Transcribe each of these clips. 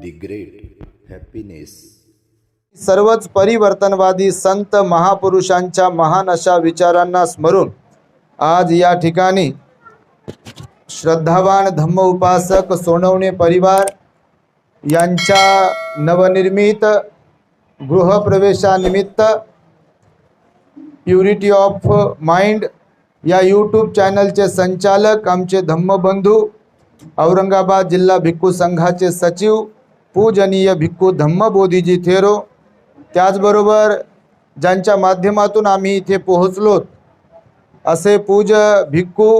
The great happiness सर्वच परिवर्तनवादी संत महापुरुषांच्या महान अशा विचारांना स्मरून आज या ठिकाणी श्रद्धावान धम्म उपासक सोनवणे परिवार यांच्या नवनिर्मित गृहप्रवेशानिमित्त प्युरिटी ऑफ माइंड या यूट्यूब चॅनलचे संचालक आमचे धम्मबंधू औरंगाबाद जिल्हा भिक्खू संघाचे सचिव पूजनीय भिक्खू धम्मबोधीजी थेरो. त्याचबरोबर ज्यांच्या माध्यमातून आम्ही इथे पोहोचलोत असे पूज भिक्खू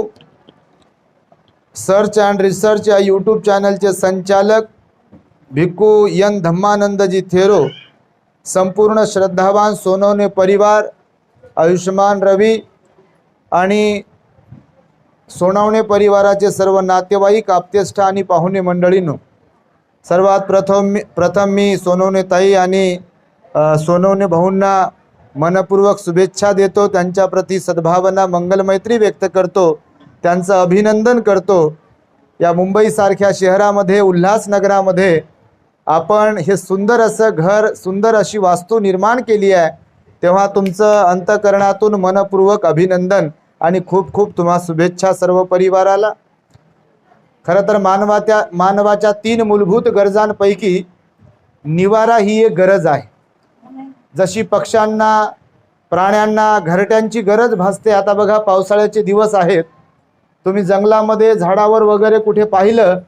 सर्च अँड रिसर्च या यूट्यूब चॅनलचे संचालक भिक्खू यन धम्मानंदजी थेरो. संपूर्ण श्रद्धावान सोनवणे परिवार आयुष्यमान रवी आणि सोनावणे परिवाराचे सर्व नातेवाईक आप्तेष्ट आणि पाहुणे मंडळींनो. सर्वात प्रथम मी प्रथम मी सोनवणे ताई आणि सोनवणे भाऊंना मनपूर्वक शुभेच्छा देतो. त्यांच्याप्रती सद्भावना मंगलमैत्री व्यक्त करतो. त्यांचं अभिनंदन करतो. या मुंबईसारख्या शहरामध्ये उल्हासनगरामध्ये आपण हे सुंदर असं घर सुंदर अशी वास्तू निर्माण केली आहे. तेव्हा तुमचं अंतकरणातून मनपूर्वक अभिनंदन आणि खूप खूप तुम्हा शुभेच्छा सर्व परिवाराला. खरं तर मानवाच्या मानवाच्या तीन मूलभूत गरजांपैकी निवारा ही एक गरज आहे. जशी पक्ष्यांना प्राण्यांना घरट्यांची गरज भासते आता बघा पावसाळ्याचे दिवस आहेत. तुम्ही जंगलामध्ये झाडावर वगैरे कुठे पाहिलं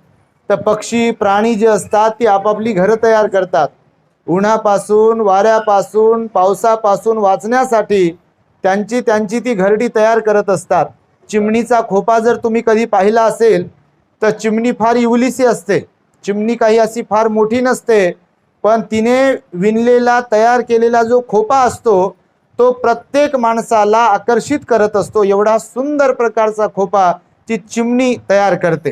तर पक्षी प्राणी जे असतात ती आपापली घरं तयार करतात. उन्हापासून वाऱ्यापासून पावसापासून वाचण्यासाठी त्यांची त्यांची ती घरटी तयार करत असतात. चिमणीचा खोपा जर तुम्ही कधी पाहिला असेल तर चिमणी फार इवलीसी असते. चिमणी काही अशी फार मोठी नसते पण तिने विणलेला तयार केलेला जो खोपा असतो तो प्रत्येक माणसाला आकर्षित करत असतो. एवढा सुंदर प्रकारचा खोपा ती चिमणी तयार करते.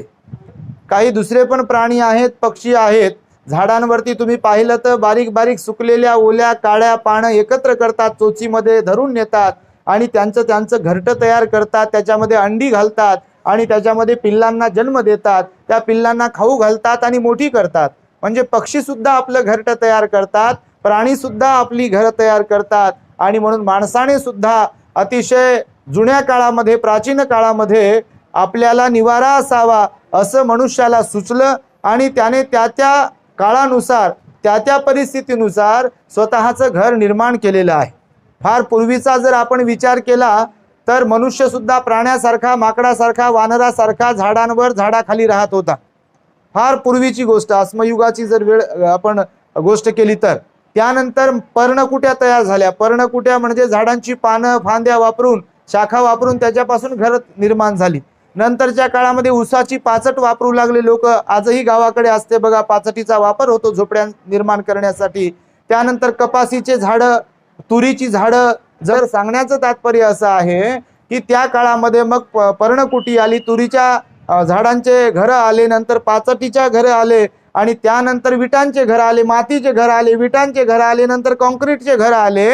काही दुसरे पण प्राणी आहेत पक्षी आहेत. झाडांवरती तुम्ही पाहिलं तर बारीक बारीक सुकलेल्या ओल्या काळ्या पानं एकत्र करतात चोचीमध्ये धरून नेतात आणि त्यांचं त्यांचं घरटं तयार करतात त्याच्यामध्ये अंडी घालतात. आणि त्याच्यामध्ये पिल्लांना जन्म देतात त्या पिल्लांना खाऊ घालतात आणि मोठी करतात. म्हणजे पक्षी सुद्धा आपलं घरटं तयार करतात प्राणी सुद्धा आपली घरं तयार करतात आणि म्हणून माणसाने सुद्धा अतिशय जुन्या काळामध्ये प्राचीन काळामध्ये आपल्याला निवारा असावा असं मनुष्याला सुचलं आणि त्याने त्या त्या काळानुसार त्या त्या परिस्थितीनुसार स्वतःचं घर निर्माण केलेलं आहे. फार पूर्वीचा जर आपण विचार केला तर मनुष्यसुद्धा प्राण्यासारखा माकडासारखा वानरासारखा झाडांवर झाडाखाली राहत होता. फार पूर्वीची गोष्ट अस्मयुगाची जर वेळ आपण गोष्ट केली तर. त्यानंतर पर्णकुट्या तयार झाल्या. पर्णकुट्या म्हणजे झाडांची पानं फांद्या वापरून शाखा वापरून त्याच्यापासून घर निर्माण झाली. नंतरच्या काळामध्ये उसाची पाचट वापरू लागले लोक. आजही गावाकडे असते बघा पाचटीचा वापर होतो झोपड्या निर्माण करण्यासाठी. त्यानंतर कपासीचे झाडं तुरीची झाडं जर सांगण्याचं तात्पर्य असं आहे की त्या काळामध्ये मग पर्णकुटी आली तुरीच्या झाडांचे घरं आले नंतर पाचटीच्या घरं आले आणि त्यानंतर विटांचे घर आले मातीचे घर आले विटांचे घर आले नंतर कॉन्क्रीटचे घर आले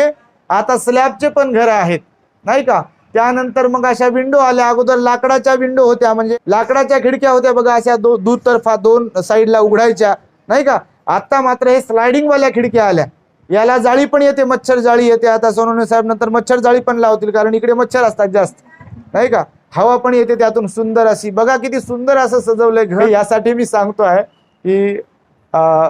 आता स्लॅबचे पण घर आहेत नाही का? त्यानंतर मग अशा विंडो आल्या अगोदर लाकडाच्या विंडो होत्या म्हणजे लाकडाच्या खिडक्या होत्या बघा अशा दो दुतर्फा दोन साईडला उघडायच्या नाही का? आता मात्र हे स्लायडिंग वाल्या खिडक्या आल्या. याला जाळी पण येते मच्छर जाळी येते. आता सोनवणे साहेब नंतर मच्छर जाळी पण लावतील कारण इकडे मच्छर असतात जास्त. नाही का? हवा पण येते त्यातून सुंदर अशी. बघा किती सुंदर असं सजवलंय घर. यासाठी मी सांगतोय की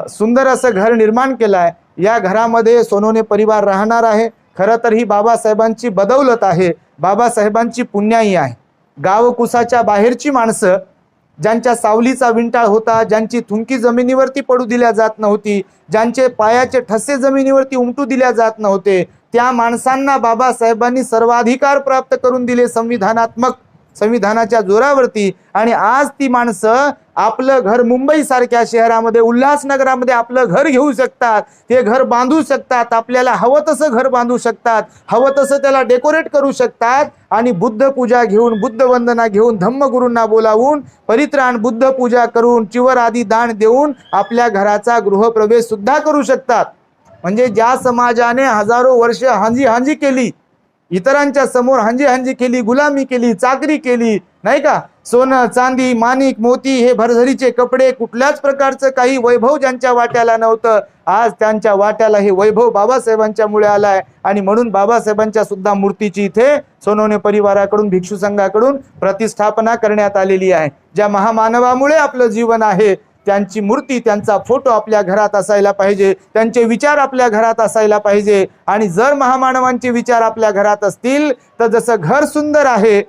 सुंदर असं घर निर्माण केलं आहे या घरामध्ये सोनवणे परिवार राहणार आहे. खरं तर ही बाबासाहेबांची बदौलत आहे. बाबासाहेबांची पुण्याई आहे. गाव कुसाच्या बाहेरची माणसं ज्यांच्या सावलीचा विंटाळ होता ज्यांची थुंकी जमिनीवरती पडू दिल्या जात नव्हती ज्यांचे पायाचे ठसे जमिनीवरती उमटू दिल्या जात नव्हते त्या माणसांना बाबासाहेबांनी सर्वाधिकार प्राप्त करून दिले संविधानात्मक संविधानाच्या जोरावरती. आणि आज ती माणसं आपलं घर मुंबई सारख्या शहरामध्ये उल्हासनगरामध्ये आपलं घर घेऊ शकतात. ते घर बांधू शकतात. आपल्याला हवं तसं घर बांधू शकतात. हवं तसं त्याला डेकोरेट करू शकतात. आणि बुद्ध पूजा घेऊन बुद्ध वंदना घेऊन धम्मगुरूंना बोलावून परित्राण बुद्ध पूजा करून चिवर आदी दान देऊन आपल्या घराचा गृहप्रवेश सुद्धा करू शकतात. म्हणजे ज्या समाजाने हजारो वर्ष हांजी हांजी केली इतरांच्या समोर हांजी हांजी केली गुलामी केली चाकरी केली नाही का? सोनं चांदी माणिक मोती हे भरझरीचे कपडे कुठल्याच प्रकारचं काही वैभव ज्यांच्या वाट्याला नव्हतं. आज त्यांच्या वाट्याला हे वैभव बाबासाहेबांच्या मुळे आलाय. आणि म्हणून बाबासाहेबांच्या सुद्धा मूर्तीची इथे सोनवणे परिवाराकडून भिक्षू संघाकडून प्रतिष्ठापना करण्यात आलेली आहे. ज्या महामानवामुळे आपलं जीवन आहे त्यांची मूर्ती त्यांचा फोटो आपल्या घरात असायला पाहिजे त्यांचे विचार आपल्या घरात असायला पाहिजे आणि जर महामानवांचे विचार आपल्या घरात असतील तर जसं घर सुंदर आहे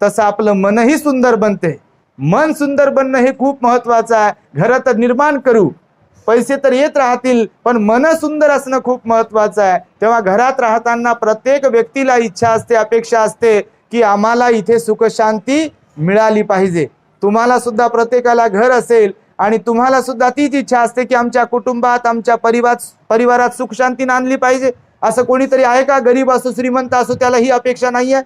तसं आपलं मनही सुंदर बनते. मन सुंदर बनणं हे खूप महत्वाचं आहे. घरं तर निर्माण करू पैसे तर येत राहतील पण मन सुंदर असणं खूप महत्वाचं आहे. तेव्हा घरात राहताना प्रत्येक व्यक्तीला इच्छा असते अपेक्षा असते की आम्हाला इथे सुखशांती मिळाली पाहिजे. तुम्हाला सुद्धा प्रत्येकाला घर असेल आणि तुम्हाला सुद्धा तीच इच्छा असते की आमच्या कुटुंबात आमच्या परिवार परिवारात सुखशांती नांदली पाहिजे. असं कोणीतरी आहे का? गरीब असो श्रीमंत असो त्याला ही अपेक्षा नाही आहे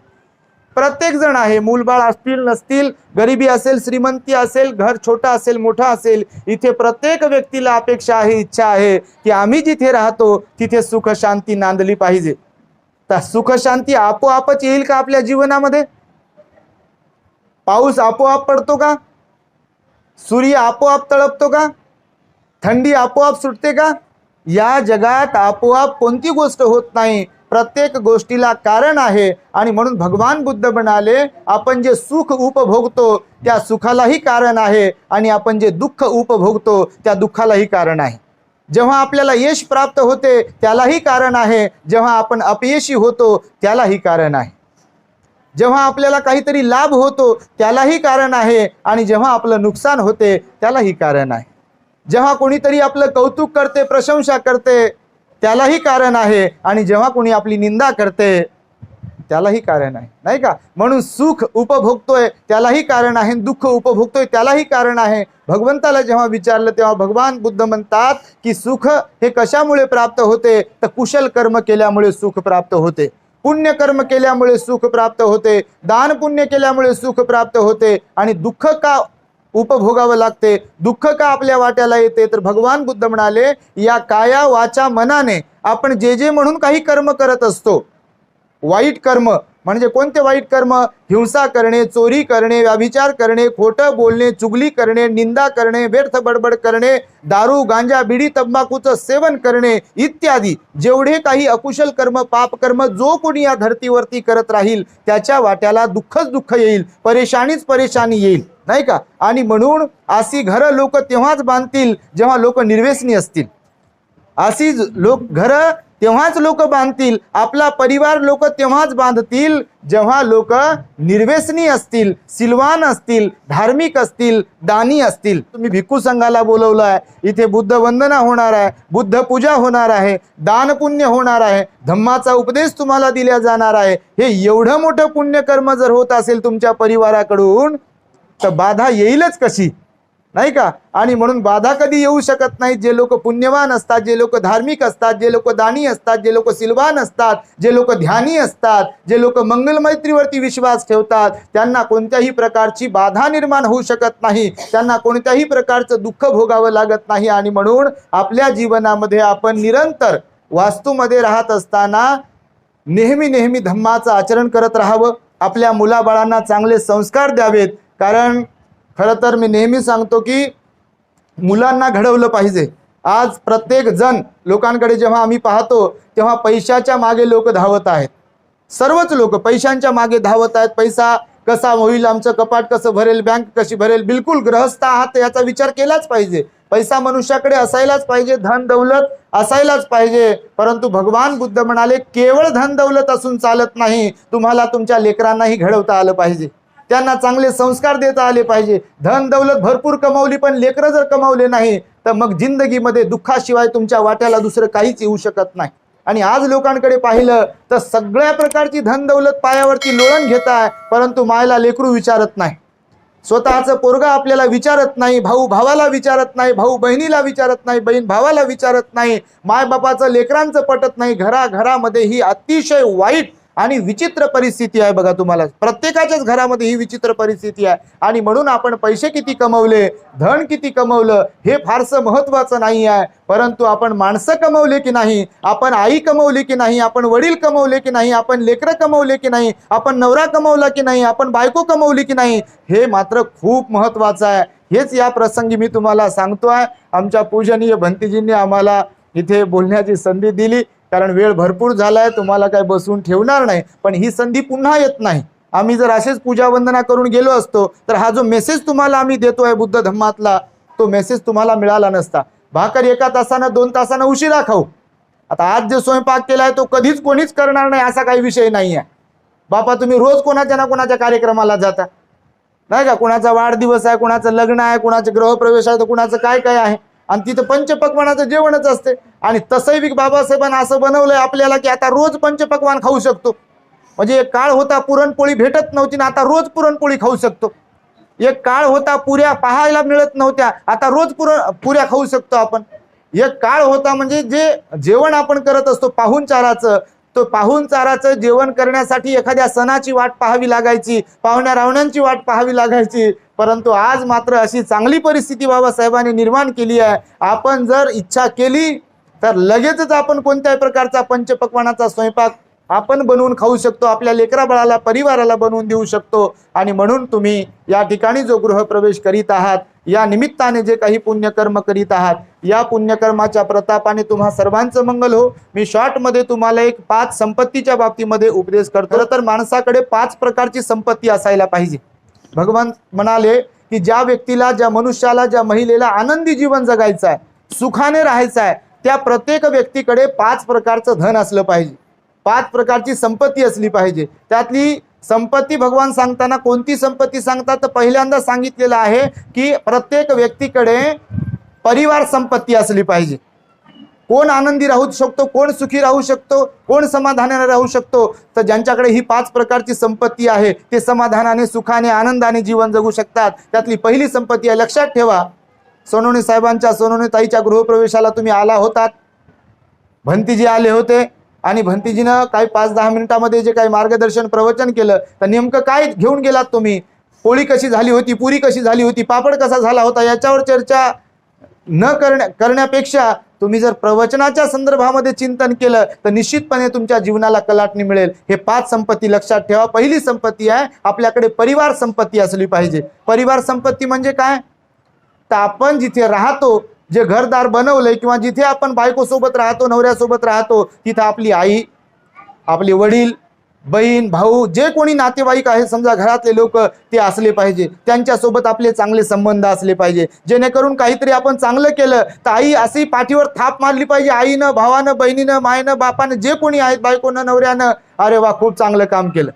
प्रत्येक जण आहे. मूलबाळ असतील नसतील गरिबी असेल श्रीमंती असेल घर छोटा असेल मोठा असेल इथे प्रत्येक व्यक्तीला अपेक्षा आहे इच्छा आहे की आम्ही जिथे राहतो तिथे सुख शांती नांदली पाहिजे. तर सुख शांती आपोआपच येईल का आपल्या जीवनामध्ये? पाऊस आपोआप पडतो का? सूर्य आपोआप तळपतो का? थंडी आपोआप सुटते का? या जगात आपोआप कोणती गोष्ट होत नाही? प्रत्येक गोष्टीला कारण आहे. आणि म्हणून भगवान बुद्ध म्हणाले आपण जे सुख उपभोगतो त्या सुखालाही कारण आहे. आणि आपण जे दुःख उपभोगतो त्या दुःखालाही कारण आहे. जेव्हा आपल्याला यश प्राप्त होते त्यालाही कारण आहे. जेव्हा आपण अपयशी होतो त्यालाही कारण आहे. जेव्हा आपल्याला काहीतरी लाभ होतो त्यालाही कारण आहे आणि जेव्हा आपलं नुकसान होते त्यालाही कारण आहे. जेव्हा कोणीतरी आपलं कौतुक करते प्रशंसा करते त्यालाही कारण आहे आणि जेव्हा कोणी आपली निंदा करते त्यालाही कारण आहे. नाही का? म्हणून सुख उपभोगतोय त्यालाही कारण आहे दुःख उपभोगतोय त्यालाही कारण आहे. भगवंताला जेव्हा विचारलं तेव्हा भगवान बुद्ध म्हणतात की सुख हे कशामुळे प्राप्त होते? तर कुशल कर्म केल्यामुळे सुख प्राप्त होते. पुण्य कर्म केल्यामुळे सुख प्राप्त होते दान पुण्य केल्यामुळे सुख प्राप्त होते आणि दुःख का उपभोगावं लागते दुःख का आपल्या वाट्याला येते? तर भगवान बुद्ध म्हणाले या काया वाचा मनाने आपण जे जे म्हणून काही कर्म करत असतो वाईट कर्म म्हणजे कोणते वाईट कर्म? हिंसा करणे चोरी करणे व्याभिचार करणे खोटं बोलणे चुगली करणे निंदा करणे व्यर्थ बडबड करणे दारू गांजा बिडी तंबाखूचं सेवन करणे इत्यादी. जेवढे काही अकुशल कर्म पाप कर्म जो कोणी या धर्तीवरती करत राहील त्याच्या वाट्याला दुःखच दुःख येईल परेशानीच परेशानी येईल नाही का? आणि म्हणून आसी घरं लोक तेव्हाच बांधतील जेव्हा लोक निर्व्यसनी असतील. आसी लोक घरं तेव्हाच लोक बांधतील. आपला परिवार लोक तेव्हाच बांधतील जेव्हा लोक निर्व्यसनी असतील सिलवान असतील धार्मिक असतील दानी असतील. तुम्ही भिक्खू संघाला बोलवलं आहे. इथे बुद्ध वंदना होणार आहे. बुद्ध पूजा होणार आहे. दान पुण्य होणार आहे. धम्माचा उपदेश तुम्हाला दिला जाणार आहे. हे एवढं मोठं पुण्यकर्म जर होत असेल तुमच्या परिवाराकडून तर बाधा येईलच कशी? नाही का? आणि म्हणून बाधा कधी येऊ शकत नाही जे लोक पुण्यवान असतात जे लोक धार्मिक असतात जे लोक दानी असतात जे लोक सिलवान असतात जे लोक ध्यानी असतात जे लोक मंगलमैत्रीवरती विश्वास ठेवतात त्यांना कोणत्याही प्रकारची बाधा निर्माण होऊ शकत नाही. त्यांना कोणत्याही प्रकारचं दुःख भोगावं लागत नाही. आणि म्हणून आपल्या जीवनामध्ये आपण निरंतर वास्तूमध्ये राहत असताना नेहमी नेहमी धम्माचं आचरण करत राहावं. आपल्या मुलाबाळांना चांगले संस्कार द्यावेत. कारण खरं तर मी नेहमी सांगतो की मुलांना घडवलं पाहिजे. आज प्रत्येक जण लोकांकडे जेव्हा आम्ही पाहतो तेव्हा पैशाच्या मागे लोक धावत आहेत. सर्वच लोक पैशांच्या मागे धावत आहेत. पैसा कसा होईल आमचं कपाट कसं भरेल बँक कशी भरेल बिलकुल ग्रहस्थ आहात याचा विचार केलाच पाहिजे. पैसा मनुष्याकडे असायलाच पाहिजे धन दौलत असायलाच पाहिजे. परंतु भगवान बुद्ध म्हणाले केवळ धन दौलत असून चालत नाही तुम्हाला तुमच्या लेकरांनाही घडवता आलं पाहिजे. त्यांना चांगले संस्कार देता आले पाहिजे. धन दौलत भरपूर कमावली पण लेकरं जर कमावले नाही तर मग जिंदगीमध्ये दुःखाशिवाय तुमच्या वाट्याला दुसरं काहीच येऊ शकत नाही. आणि आज लोकांकडे पाहिलं तर सगळ्या प्रकारची धन दौलत पायावरती लोळण घेत आहे परंतु मायला लेकरू विचारत नाही. स्वतःचं पोरगा आपल्याला विचारत नाही भाऊ भावाला विचारत नाही भाऊ बहिणीला विचारत नाही बहीण भावाला विचारत नाही मायबापाचं लेकरांचं पटत नाही घराघरामध्ये ही अतिशय वाईट आणि विचित्र परिस्थिती आहे बघा तुम्हाला. प्रत्येकाच्याच घरामध्ये ही विचित्र परिस्थिती आहे. आणि म्हणून आपण पैसे किती कमवले धन किती कमवलं हे फारसं महत्वाचं नाही आहे. परंतु आपण माणसं कमवले की नाही आपण आई कमवली की नाही आपण वडील कमवले की नाही आपण लेकरं कमवले की नाही आपण नवरा कमवला की नाही आपण बायको कमवली की नाही हे मात्र खूप महत्वाचं आहे. हेच या प्रसंगी मी तुम्हाला सांगतो आहे आमच्या पूजनीय भंतीजींनी आम्हाला इथे बोलण्याची संधी दिली. कारण वेळ भरपूर झालाय तुम्हाला काय बसून ठेवणार नाही. पण ही संधी पुन्हा येत नाही. आम्ही जर असेच पूजा वंदना करून गेलो असतो तर हा जो मेसेज तुम्हाला आम्ही देतोय बुद्ध धम्मातला तो मेसेज तुम्हाला मिळाला नसता. भाकर एका तासानं दोन तासानं उशिरा खाऊ. आता आज जे स्वयंपाक केलाय तो कधीच कोणीच करणार नाही असा काही विषय नाही आहे बापा तुम्ही रोज कोणाच्या ना कोणाच्या कार्यक्रमाला जाता. नाही का? कुणाचा वाढदिवस आहे कुणाचं लग्न आहे कोणाचे गृहप्रवेश आहे तर कुणाचं काय काय आहे? आणि तिथं पंचपक्वानाचं जेवणच असते. आणि तसंही बी बाबासाहेबांना असं बनवलंय आपल्याला की आता रोज पंचपक्वान खाऊ शकतो. म्हणजे एक काळ होता पुरणपोळी भेटत नव्हती ना आता रोज पुरणपोळी खाऊ शकतो. एक काळ होता पुऱ्या पाहायला मिळत नव्हत्या आता रोज पुरण पुऱ्या खाऊ शकतो आपण. एक काळ होता म्हणजे जे जेवण आपण करत असतो पाहुणचाराचं तो पाहुणचाराचं जेवण करण्यासाठी एखाद्या सणाची वाट पाहावी लागायची पाहुण्या रावण्यांची वाट पाहावी लागायची. परंतु आज मात्र अशी चांगली परिस्थिती बाबासाहेबांनी निर्माण केली आहे. आपण जर इच्छा केली तर लगेचच आपण कोणत्याही प्रकारचा पंचपक्वानाचा स्वयंपाक आपण बनवून खाऊ शकतो आपल्या लेकरा बाळाला परिवाराला बनवून देऊ शकतो. आणि म्हणून तुम्ही या ठिकाणी जो गृहप्रवेश करीत आहात या निमित्ताने जे काही पुण्यकर्म करीत आहात या पुण्यकर्माच्या प्रतापाने तुम्हा सर्वांचं मंगल हो. मी शॉर्टमध्ये तुम्हाला एक पाच संपत्तीच्या बाबतीमध्ये उपदेश करतो. तर माणसाकडे पाच प्रकारची संपत्ती असायला पाहिजे. भगवान म्हणाले की ज्या व्यक्तीला ज्या मनुष्याला ज्या महिलेला आनंदी जीवन जगायचं आहे सुखाने राहायचं आहे त्या प्रत्येक व्यक्तीकडे पाच प्रकारचं धन असलं पाहिजे. पाच प्रकारची संपत्ती असली पाहिजे. त्यातली संपत्ती भगवान सांगताना कोणती संपत्ती सांगतात? तर पहिल्यांदा सांगितलेलं आहे की प्रत्येक व्यक्तीकडे परिवार संपत्ती असली पाहिजे. कोण आनंदी राहू शकतो कोण सुखी राहू शकतो कोण समाधानाने राहू शकतो तर ज्यांच्याकडे ही पाच प्रकारची संपत्ती आहे ते समाधानाने सुखाने आनंदाने जीवन जगू शकतात. त्यातली पहिली संपत्ती आहे लक्षात ठेवा सोनवणे साहेबांच्या सोनवणे ताईच्या गृहप्रवेशाला तुम्ही आला होतात. भंतीजी आले होते. आणि भंतीजीनं काही पाच दहा मिनिटामध्ये जे काही मार्गदर्शन प्रवचन केलं तर नेमकं काय घेऊन गेलात तुम्ही? पोळी कशी झाली होती पुरी कशी झाली होती पापड कसा झाला होता याच्यावर चर्चा न करण्या करण्यापेक्षा तुम्ही जर प्रवचनाच्या संदर्भामध्ये चिंतन केलं तर निश्चितपणे तुमच्या जीवनाला कलाटणी मिळेल. हे पाच संपत्ती लक्षात ठेवा. पहिली संपत्ती आहे आपल्याकडे परिवार संपत्ती असली पाहिजे. परिवार संपत्ती म्हणजे काय? तर आपण जिथे राहतो जे घरदार बनवलंय किंवा जिथे आपण बायकोसोबत राहतो नवऱ्यासोबत राहतो तिथं आपली आई आपले वडील बहीण भाऊ जे कोणी नातेवाईक आहे समजा घरातले लोक ते असले पाहिजे. त्यांच्यासोबत आपले चांगले संबंध असले पाहिजे. जेणेकरून काहीतरी आपण चांगलं केलं तर आई अशी पाठीवर थाप मारली पाहिजे. आईनं भावानं बहिणीनं मायनं बापानं जे कोणी आहेत बायकोनं नवऱ्यानं अरे वा खूप चांगलं काम केलं.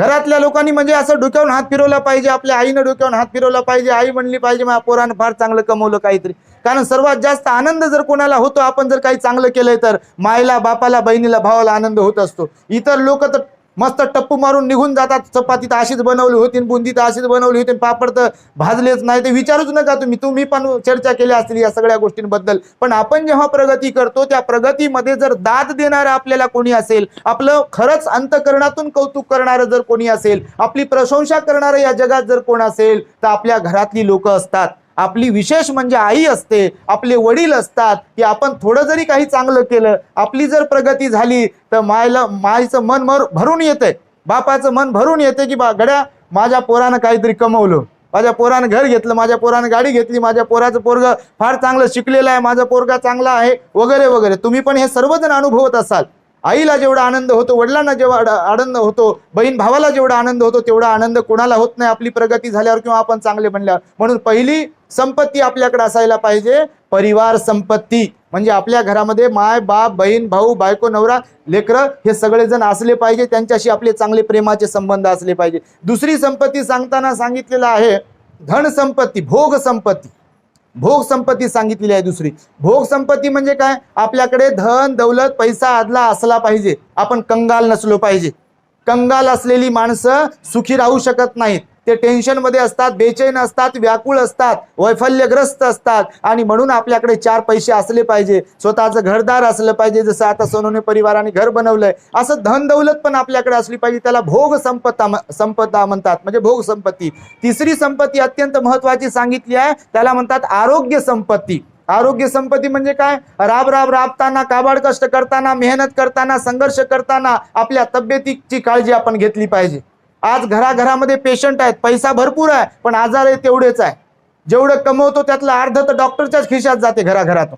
घरातल्या लोकांनी म्हणजे असं डोक्यावरून हात फिरवला पाहिजे आपल्या आईनं डोक्यावरून हात फिरवला पाहिजे आई म्हणली पाहिजे मग पोरानं फार चांगलं कमवलं काहीतरी. कारण सर्वात जास्त आनंद जर कोणाला होतो आपण जर काही चांगलं केलंय तर मायला बापाला बहिणीला भावाला आनंद होत असतो. इतर लोक तर मस्त टप्पू मारून निघून जातात. चपाती तर अशीच बनवली होती बुंदी तर अशीच बनवली होती पापड तर भाजलेच नाही. ते विचारूच नका तुम्ही. तुम्ही पण चर्चा केल्या असतील या सगळ्या गोष्टींबद्दल. पण आपण जेव्हा प्रगती करतो त्या प्रगतीमध्ये जर दाद देणारं आपल्याला कोणी असेल आपलं खरंच अंतकरणातून कौतुक करणारं जर कोणी असेल आपली प्रशंसा करणारं या जगात जर कोण असेल तर आपल्या घरातली लोक असतात. आपली विशेष म्हणजे आई असते आपले वडील असतात की आपण थोडं जरी काही चांगलं केलं आपली जर प्रगती झाली तर मायला मायचं मन मर भरून येते. बापाचं मन भरून येते की बा गड्या माझ्या पोरानं काहीतरी कमवलं. माझ्या पोरानं घर घेतलं माझ्या पोरानं गाडी घेतली माझ्या पोराचं पोरग फार चांगलं शिकलेलं आहे माझा पोरगा चांगला आहे वगैरे वगैरे. तुम्ही पण हे सर्वजण अनुभवत असाल. आईला जेवढा आनंद होतो वडिलांना जेवढा आनंद होतो बहीण भावाला जेवढा आनंद होतो तेवढा आनंद कोणाला होत नाही. आपली प्रगती झाल्यावर किंवा आपण चांगले बनल्यावर. म्हणून पहिली संपत्ती आपल्याकडे असायला पाहिजे परिवार संपत्ती. म्हणजे आपल्या घरामध्ये माय बाप बहीण भाऊ बायको नवरा लेकरं हे सगळेजण असले पाहिजे त्यांच्याशी आपले चांगले प्रेमाचे संबंध असले पाहिजे. दुसरी संपत्ती सांगताना सांगितलेलं आहे धन संपत्ती भोग संपत्ती. भोग संपत्ती सांगितलेली आहे दुसरी. भोग संपत्ती म्हणजे काय? आपल्याकडे धन दौलत पैसा आदला असला पाहिजे. आपण कंगाल नसलो पाहिजे. कंगाल असलेली माणसं सुखी राहू शकत नाहीत. ते टेन्शनमध्ये असतात बेचैन असतात व्याकुळ असतात वैफल्यग्रस्त असतात. आणि म्हणून आपल्याकडे चार पैसे असले पाहिजे. स्वतःचं घरदार असलं पाहिजे जसं आता सोनोने परिवाराने घर बनवलंय. असं धन दौलत पण आपल्याकडे असली पाहिजे त्याला भोग संपत्ता संपदा म्हणतात. म्हणजे भोग संपत्ती. तिसरी संपत्ती अत्यंत महत्वाची सांगितली आहे. त्याला म्हणतात आरोग्य संपत्ती. आरोग्य संपत्ती म्हणजे काय? राब राब राबताना काबाड कष्ट करताना मेहनत करताना संघर्ष करताना आपल्या तब्येतीची काळजी आपण घेतली पाहिजे. आज घराघरामध्ये पेशंट आहेत पैसा भरपूर आहे पण आजार आहे तेवढेच आहे. जेवढं कमवतो त्यातलं अर्ध तर डॉक्टरच्याच खिशात जाते घराघरातून.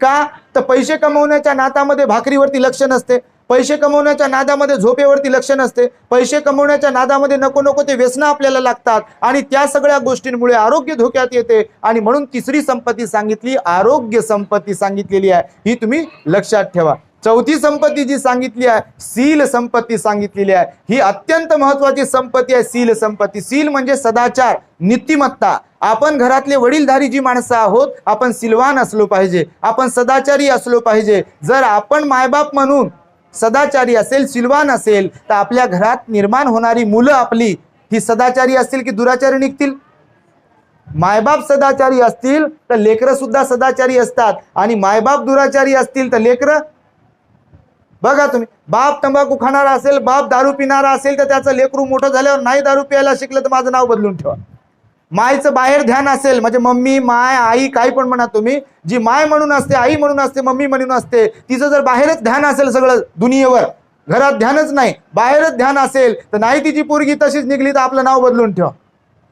का? तर पैसे कमवण्याच्या नादामध्ये भाकरीवरती लक्ष नसते पैसे कमवण्याच्या नादामध्ये झोपेवरती लक्ष नसते पैसे कमवण्याच्या नादामध्ये नको नको ते व्यसनं आपल्याला लागतात आणि त्या सगळ्या गोष्टींमुळे आरोग्य धोक्यात येते आणि म्हणून तिसरी संपत्ती सांगितली आरोग्य संपत्ती सांगितलेली आहे. ही तुम्ही लक्षात ठेवा. चौथी संपत्ती जी सांगितली आहे सील संपत्ती सांगितलेली आहे. ही अत्यंत महत्वाची संपत्ती आहे सील संपत्ती. सील म्हणजे सदाचार नीतिमत्ता. आपण घरातले वडीलधारी जी माणसं आहोत आपण सिलवान असलो पाहिजे आपण सदाचारी असलो पाहिजे. जर आपण मायबाप म्हणून सदाचारी असेल सिलवान असेल तर आपल्या घरात निर्माण होणारी मुलं आपली ही सदाचारी असतील की दुराचारी निघतील? मायबाप सदाचारी असतील तर लेकरं सुद्धा सदाचारी असतात. आणि मायबाप दुराचारी असतील तर लेकरं बघा तुम्ही. बाप तंबाखू खाणारा असेल बाप दारू पिणारा असेल तर त्याचं लेकरू मोठं झाल्यावर नाही दारू प्यायला शिकलं तर माझं नाव बदलून ठेवा. मायचं बाहेर ध्यान असेल म्हणजे मम्मी माय आई काही पण म्हणा तुम्ही जी माय म्हणून असते आई म्हणून असते मम्मी म्हणून असते तिचं जर बाहेरच ध्यान असेल सगळं दुनियेवर घरात ध्यानच नाही बाहेरच ध्यान असेल तर नाही तिची पोरगी तशीच निघली तर आपलं नाव बदलून ठेवा.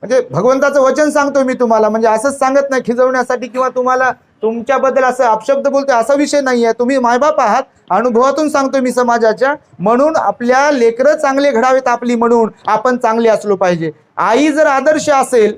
म्हणजे भगवंताचं वचन सांगतो मी तुम्हाला म्हणजे असंच सांगत नाही खिजवण्यासाठी किंवा तुम्हाला तुमच्याबद्दल असं अपशब्द बोलतोय असा विषय नाही आहे तुम्ही मायबाप आहात. अनुभवातून सांगतोय मी समाजाच्या. म्हणून आपल्या लेकरं चांगले घडावेत आपली म्हणून आपण चांगले असलो पाहिजे. आई जर आदर्श असेल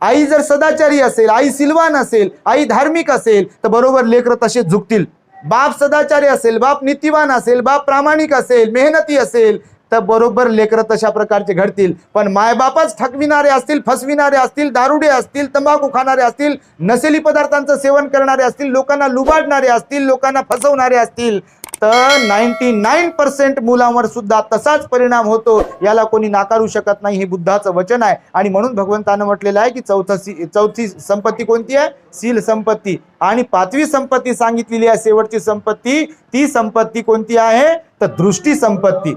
आई जर सदाचारी असेल आई सिलवान असेल आई धार्मिक असेल तर बरोबर लेकरं तसेच झुकतील. बाप सदाचारी असेल बाप नीतिवान असेल बाप प्रामाणिक असेल मेहनती असेल तर बरोबर लेकरं तशा प्रकारचे घडतील. पण मायबापच थकविणारे असतील फसविणारे असतील दारुडे असतील तंबाखू खाणारे असतील नसेली पदार्थांचं सेवन करणारे असतील लोकांना लुबाडणारे असतील लोकांना फसवणारे असतील तर नाईन्टी नाईन पर्सेंट मुलांवर सुद्धा तसाच परिणाम होतो. याला कोणी नाकारू शकत नाही हे बुद्धाचं वचन आहे. आणि म्हणून भगवंतानं म्हटलेलं आहे की चौथं सी चौथी संपत्ती कोणती आहे? सील संपत्ती. आणि पाचवी संपत्ती सांगितलेली आहे शेवटची संपत्ती. ती संपत्ती कोणती आहे? तर दृष्टी संपत्ती.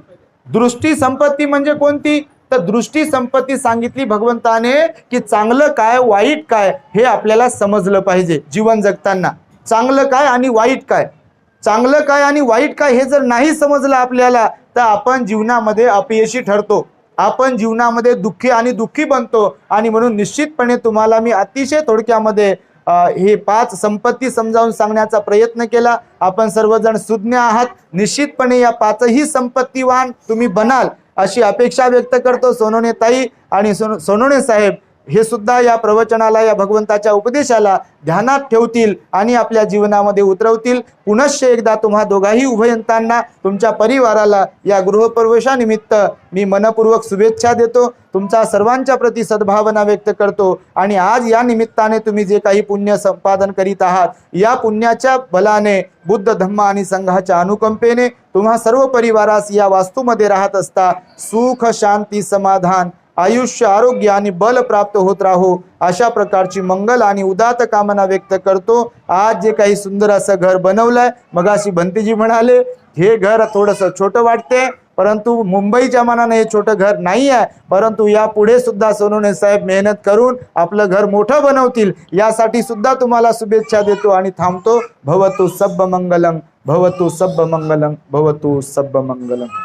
दृष्टी संपत्ती म्हणजे कोणती? तर दृष्टी संपत्ती सांगितली भगवंताने की चांगलं काय वाईट काय हे आपल्याला समजलं पाहिजे जीवन जगताना. चांगलं काय आणि वाईट काय? चांगलं काय आणि वाईट काय हे जर नाही समजलं आपल्याला तर आपण जीवनामध्ये अपयशी ठरतो. आपण जीवनामध्ये दुःखी आणि दुःखी बनतो. आणि म्हणून निश्चितपणे तुम्हाला मी अतिशय थोडक्यामध्ये हे पाच संपत्ती समजावून सांगण्याचा प्रयत्न केला. आपण सर्वजण सुज्ञ आहात. निश्चितपणे या पाचही संपत्तीवान तुम्ही बनाल अशी अपेक्षा व्यक्त करतो सोनोने ताई आणि सोनो सोनोने साहेब. हे सुद्धा या प्रवचनाला या भगवंताच्या उपदेशाला ध्यानात ठेवतील आणि आपल्या जीवनामध्ये उतरवतील. पुनश्च एकदा तुम्हा दोघाही उभयंतांना तुमच्या परिवाराला या गृहप्रवेशानिमित्त मी मनपूर्वक शुभेच्छा देतो. तुमचा सर्वांच्या प्रती सद्भावना व्यक्त करतो आणि आज या निमित्ताने तुम्ही जे काही पुण्य संपादन करीत आहात या पुण्याच्या बलाने बुद्ध धम्म आणि संघाच्या अनुकंपेने तुम्हा सर्व परिवारास या वास्तूमध्ये राहत असता सुख शांती समाधान आयुष्य आरोग्य आणि बल प्राप्त होत राहो. अशा प्रकारची मंगल आणि उदात कामना व्यक्त करतो. आज जे काही सुंदर असं घर बनवलंय मगाशी भंतीजी म्हणाले हे घर थोडंसं छोटं वाटते परंतु मुंबईच्या मनाने हे छोटं घर नाही आहे परंतु या पुढे सुद्धा सोनवणे साहेब मेहनत करून आपलं घर मोठं बनवतील. यासाठी सुद्धा तुम्हाला शुभेच्छा देतो आणि थांबतो. भवतु सब्ब मंगलम भवतु सब्ब मंगलम भवतु सब्ब मंगलम